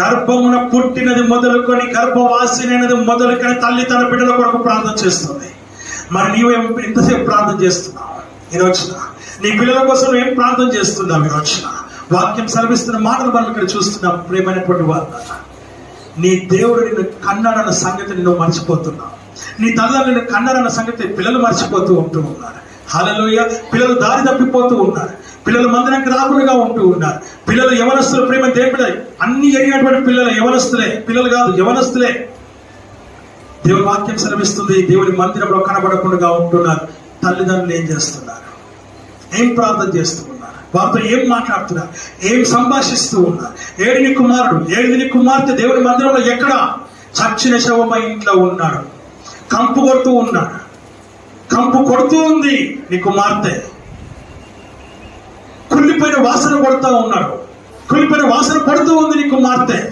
గర్భమున పుట్టినది మొదలుకొని గర్భవాసినది మొదలుకొని తల్లి తన బిడ్డల కొరకు ప్రార్థన చేస్తుంది. మరి నీవు ఎంతసేపు ప్రార్థన చేస్తున్నావు? ఈ నీ పిల్లల కోసం ఏం ప్రార్థన చేస్తున్నావు ఈ వాక్యం సెలవిస్తున్న మాటలు మనం ఇక్కడ చూస్తున్నాం ప్రేమైనటువంటి వారు నీ దేవుడు నిన్ను కన్నాడన్న సంగతి నువ్వు మర్చిపోతున్నావు. నీ తల్లి నిన్ను కన్నాడన్న సంగతి పిల్లలు మర్చిపోతూ ఉంటూ ఉన్నారు. హాలలోయ పిల్లలు దారి తప్పిపోతూ ఉన్నారు. పిల్లలు మందిరానికి రాకుండా ఉంటూ ఉన్నారు. పిల్లలు యవనస్తుల ప్రేమ దేవుడు అన్ని ఎరిగినటువంటి పిల్లలు యవనస్తులే. పిల్లలు కాదు యవనస్తులే. దేవుని వాక్యం శ్రమిస్తుంది దేవుని మందిరంలో కనబడకుండా ఉంటున్నారు. తల్లిదండ్రులు ఏం చేస్తున్నారు? ఏం ప్రార్థన చేస్తూ ఉన్నారు వారితో ఏం మాట్లాడుతున్నారు? ఏం సంభాషిస్తూ ఉన్నారు? ఏడిని కుమారుడు ఏడిని కుమార్తె దేవుని మందిరంలో ఎక్కడ? చచ్చిన శవమై ఇంట్లో ఉన్నాడు. కంపు కొడుతూ ఉన్నాడు. కంపు కొడుతూ ఉంది నీ కుమార్తె. కుళ్ళిపోయిన వాసన పడుతూ ఉన్నాడు. కుళ్ళిపోయిన వాసన పడుతూ ఉంది నీ కుమార్తె.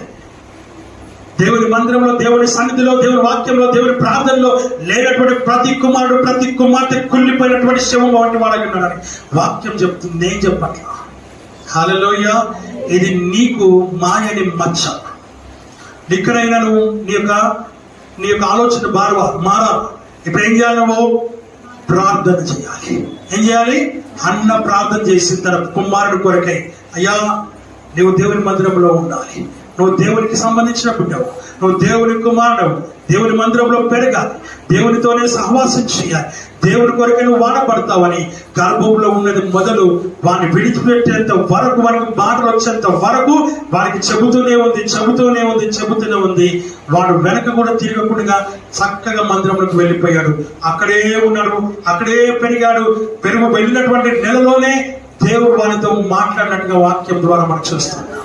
దేవుని మందిరంలో దేవుని సన్నిధిలో దేవుని వాక్యంలో దేవుని ప్రార్థనలో లేనటువంటి ప్రతి కుమారుడు ప్రతి కుమార్తె కుళ్ళిపోయినటువంటి శవం వంటి వాడై ఉన్నాడని వాక్యం చెప్తుంది నేను చెప్పట్లా. హాలలోయ ఇది నీకు మాయని మచ్చ. ఇక్కడైనా నువ్వు నీ యొక్క నీ యొక్క ఆలోచన బారవా మారా ఇప్పుడు ఏం చేయాలి నువ్వు? ప్రార్థన చేయాలి. ఏం చేయాలి? అన్న ప్రార్థన చేసి తన కుమారుడు కొరకై అయ్యా నువ్వు దేవుని మందిరంలో ఉండాలి. నువ్వు దేవునికి సంబంధించిన బిడ్డవు నువ్వు దేవుని కుమారుడు దేవుని మందిరంలో పెరగాలి. దేవునితోనే సహవాసం చేయాలి. దేవుని కొరకే నువ్వు వాడబడతావని గర్భంలో ఉన్నది మొదలు వాడిని విడిచిపెట్టేంత వరకు వానికి బాధలు వచ్చేంత వరకు వారికి చెబుతూనే ఉంది చెబుతూనే ఉంది చెబుతూనే ఉంది. వాడు వెనక కూడా తిరగకుండా చక్కగా మందిరంలోకి వెళ్ళిపోయాడు. అక్కడే ఉన్నాడు అక్కడే పెరిగాడు. పెరుగు వెళ్ళినటువంటి నెలలోనే దేవుడు వారితో మాట్లాడినట్టుగా వాక్యం ద్వారా మనం చూస్తున్నాం